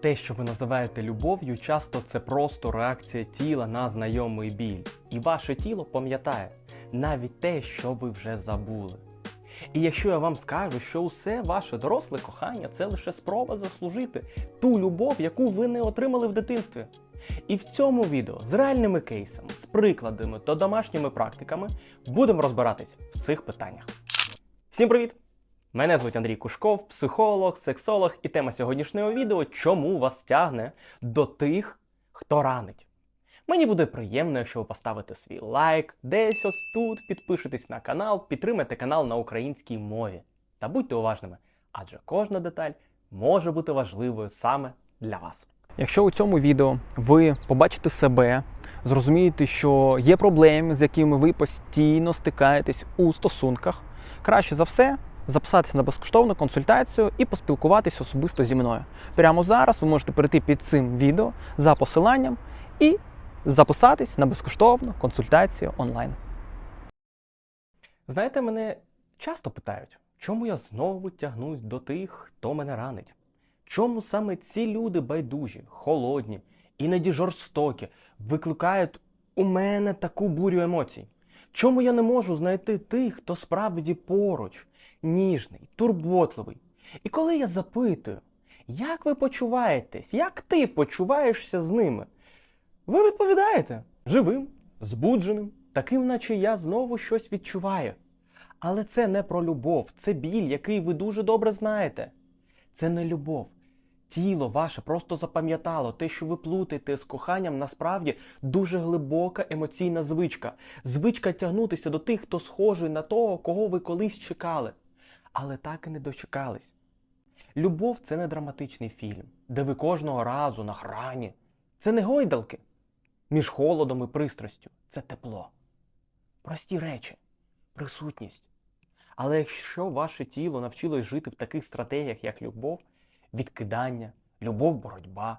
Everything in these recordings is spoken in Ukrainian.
Те, що ви називаєте любов'ю, часто це просто реакція тіла на знайомий біль. І ваше тіло пам'ятає навіть те, що ви вже забули. І якщо я вам скажу, що усе ваше доросле кохання це лише спроба заслужити ту любов, яку ви не отримали в дитинстві. І в цьому відео з реальними кейсами, з прикладами та домашніми практиками будемо розбиратись в цих питаннях. Всім привіт! Мене звуть Андрій Кушков, психолог, сексолог, і тема сьогоднішнього відео чому вас тягне до тих, хто ранить. Мені буде приємно, якщо ви поставите свій лайк, десь ось тут, підпишетесь на канал, підтримайте канал на українській мові. Та будьте уважними, адже кожна деталь може бути важливою саме для вас. Якщо у цьому відео ви побачите себе, зрозумієте, що є проблеми, з якими ви постійно стикаєтесь у стосунках, краще за все записатися на безкоштовну консультацію і поспілкуватись особисто зі мною. Прямо зараз ви можете перейти під цим відео за посиланням і записатись на безкоштовну консультацію онлайн. Знаєте, мене часто питають, чому я знову тягнусь до тих, хто мене ранить? Чому саме ці люди байдужі, холодні, іноді жорстокі, викликають у мене таку бурю емоцій? Чому я не можу знайти тих, хто справді поруч, ніжний, турботливий? І коли я запитую, як ви почуваєтесь, як ти почуваєшся з ними? Ви відповідаєте живим, збудженим, таким, наче я знову щось відчуваю. Але це не про любов, це біль, який ви дуже добре знаєте. Це не любов. Тіло ваше просто запам'ятало те, що ви плутаєте з коханням, насправді дуже глибока емоційна звичка. Звичка тягнутися до тих, хто схожий на того, кого ви колись чекали. Але так і не дочекались. Любов це не драматичний фільм, де ви кожного разу на храні. Це не гойдалки. Між холодом і пристрастю це тепло. Прості речі, присутність. Але якщо ваше тіло навчилось жити в таких стратегіях, як любов, відкидання, любов, боротьба,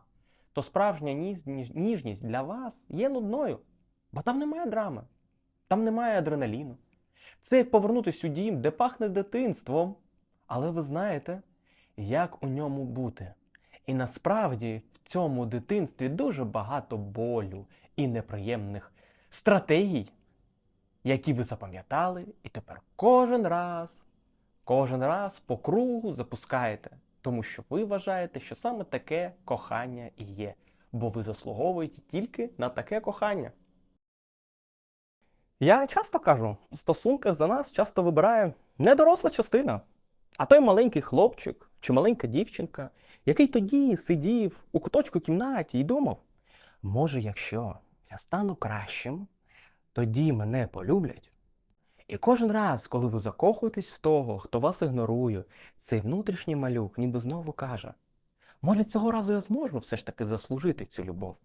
то справжня ніж- ніж- ніжність для вас є нудною, бо там немає драми, там немає адреналіну. Це як повернутися у дім, де пахне дитинством, але ви знаєте, як у ньому бути. І насправді в цьому дитинстві дуже багато болю і неприємних стратегій, які ви запам'ятали, і тепер кожен раз, кожен раз по кругу запускаєте, тому що ви вважаєте, що саме таке кохання і є, бо ви заслуговуєте тільки на таке кохання. Я часто кажу, в стосунках за нас часто вибирає не доросла частина, а той маленький хлопчик чи маленька дівчинка, який тоді сидів у куточку кімнаті і думав: може, якщо я стану кращим, тоді мене полюблять. І кожен раз, коли ви закохуєтесь в того, хто вас ігнорує, цей внутрішній малюк ніби знову каже: може, цього разу я зможу все ж таки заслужити цю любов.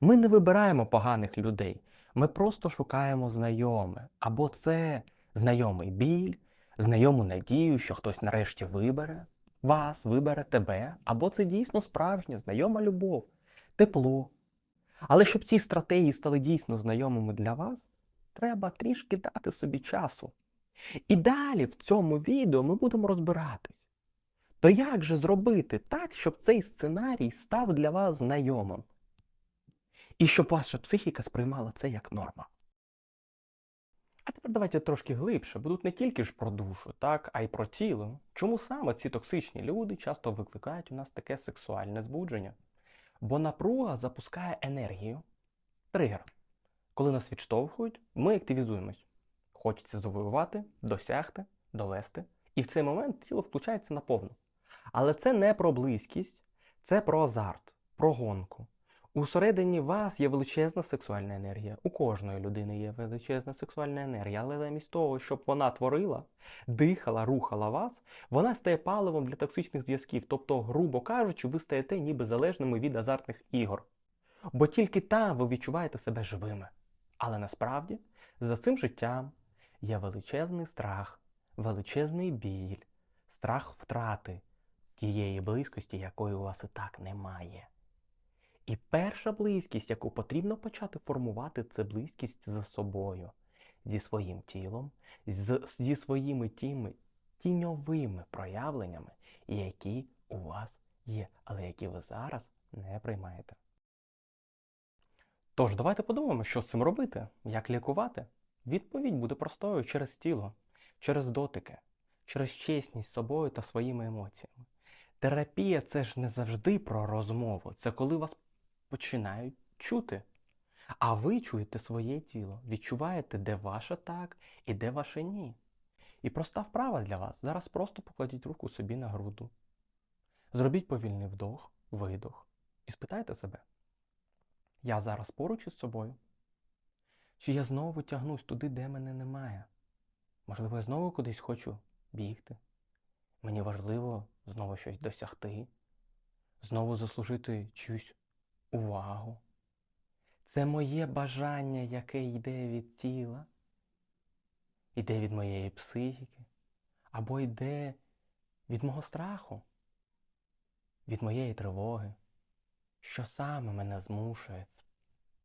Ми не вибираємо поганих людей, ми просто шукаємо знайоме. Або це знайомий біль, знайому надію, що хтось нарешті вибере вас, вибере тебе, або це дійсно справжня знайома любов, тепло. Але щоб ці стратегії стали дійсно знайомими для вас, треба трішки дати собі часу. І далі в цьому відео ми будемо розбиратись. То як же зробити так, щоб цей сценарій став для вас знайомим? І щоб ваша психіка сприймала це як норма. А тепер давайте трошки глибше, бо тут не тільки ж про душу, так, а й про тіло. Чому саме ці токсичні люди часто викликають у нас таке сексуальне збудження? Бо напруга запускає енергію, тригер. Коли нас відштовхують, ми активізуємось. Хочеться завоювати, досягти, довести. І в цей момент тіло включається наповну. Але це не про близькість, це про азарт, про гонку. Усередині вас є величезна сексуальна енергія. У кожної людини є величезна сексуальна енергія, але замість того, щоб вона творила, дихала, рухала вас, вона стає паливом для токсичних зв'язків. Тобто, грубо кажучи, ви стаєте ніби залежними від азартних ігор. Бо тільки там ви відчуваєте себе живими. Але насправді за цим життям є величезний страх, величезний біль, страх втрати тієї близькості, якої у вас і так немає. І перша близькість, яку потрібно почати формувати, це близькість за собою, зі своїм тілом, зі своїми тими тіньовими проявленнями, які у вас є, але які ви зараз не приймаєте. Тож, давайте подумаємо, що з цим робити, як лікувати. Відповідь буде простою через тіло, через дотики, через чесність з собою та своїми емоціями. Терапія це ж не завжди про розмову, це коли вас починають чути. А ви чуєте своє тіло, відчуваєте, де ваше так і де ваше ні. І проста вправа для вас. Зараз просто покладіть руку собі на груду. Зробіть повільний вдох, видох і спитайте себе: я зараз поруч із собою? Чи я знову тягнусь туди, де мене немає? Можливо, я знову кудись хочу бігти? Мені важливо знову щось досягти, знову заслужити чиюсь увагу. Це моє бажання, яке йде від тіла, йде від моєї психіки, або йде від мого страху, від моєї тривоги, що саме мене змушує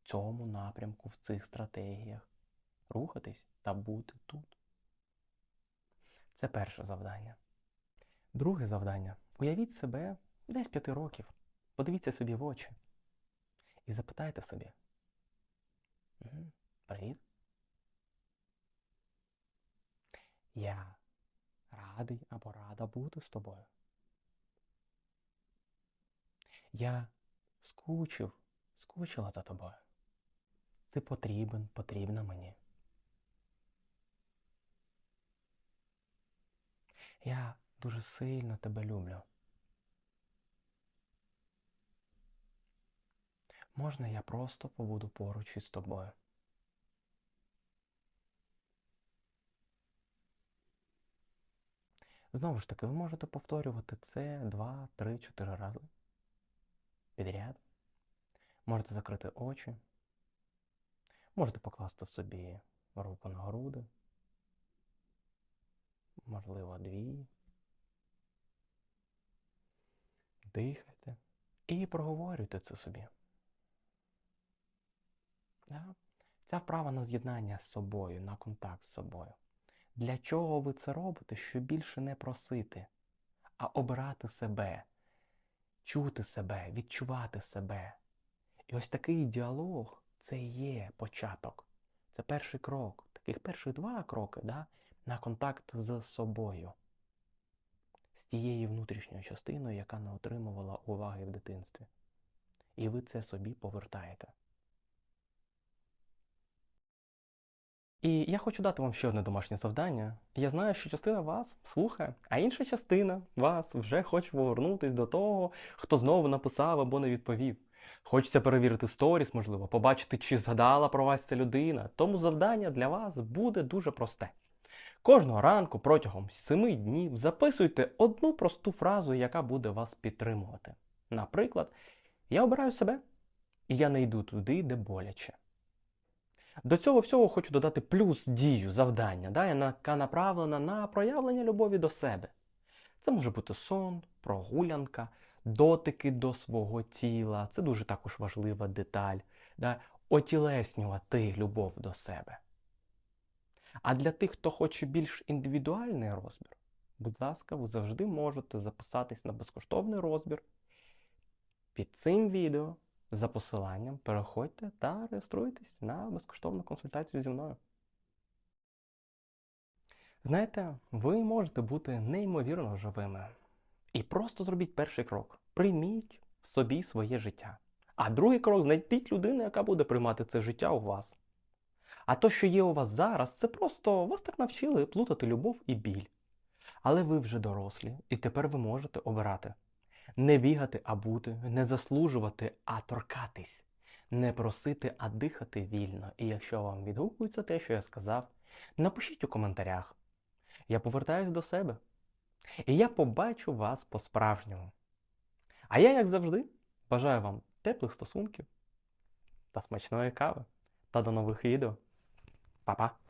в цьому напрямку, в цих стратегіях рухатись та бути тут. Це перше завдання. Друге завдання. Уявіть себе десь п'яти років. Подивіться собі в очі і запитайте собі. «Мгм, Привіт. Я радий або рада бути з тобою. Я скучив, скучила за тобою. Ти потрібен, потрібна мені. Я дуже сильно тебе люблю. Можна я просто побуду поруч із тобою? Знову ж таки, ви можете повторювати це 2, 3, 4 рази підряд. Можете закрити очі. Можете покласти собі руку на груди. Можливо, дві. Дихайте і проговорюйте це собі. Да? Ця вправа на з'єднання з собою, на контакт з собою. Для чого ви це робите? Щоб більше не просити, а обирати себе, чути себе, відчувати себе. І ось такий діалог це і є початок. Це перший крок. Таких перших два кроки да, на контакт з собою, з тією внутрішньою частиною, яка не отримувала уваги в дитинстві. І ви це собі повертаєте. І я хочу дати вам ще одне домашнє завдання. Я знаю, що частина вас слухає, а інша частина вас вже хоче повернутися до того, хто знову написав або не відповів. Хочеться перевірити сторіс, можливо, побачити, чи згадала про вас ця людина. Тому завдання для вас буде дуже просте. Кожного ранку протягом 7 днів записуйте одну просту фразу, яка буде вас підтримувати. Наприклад, я обираю себе, і я не йду туди, де боляче. До цього всього хочу додати плюс дію, завдання, да, яка направлена на проявлення любові до себе. Це може бути сон, прогулянка, дотики до свого тіла. Це дуже також важлива деталь. Да, Отілеснювати любов до себе. А для тих, хто хоче більш індивідуальний розбір, будь ласка, ви завжди можете записатись на безкоштовний розбір під цим відео за посиланням. Переходьте та реєструйтесь на безкоштовну консультацію зі мною. Знаєте, ви можете бути неймовірно живими. І просто зробіть перший крок. Прийміть в собі своє життя. А другий крок знайдіть людину, яка буде приймати це життя у вас. А то, що є у вас зараз, це просто вас так навчили плутати любов і біль. Але ви вже дорослі, і тепер ви можете обирати. Не бігати, а бути, не заслужувати, а торкатись, не просити, а дихати вільно. І якщо вам відгукується те, що я сказав, напишіть у коментарях. Я повертаюсь до себе. І я побачу вас по-справжньому. А я, як завжди, бажаю вам теплих стосунків та смачної кави. Та до нових відео. Па-па!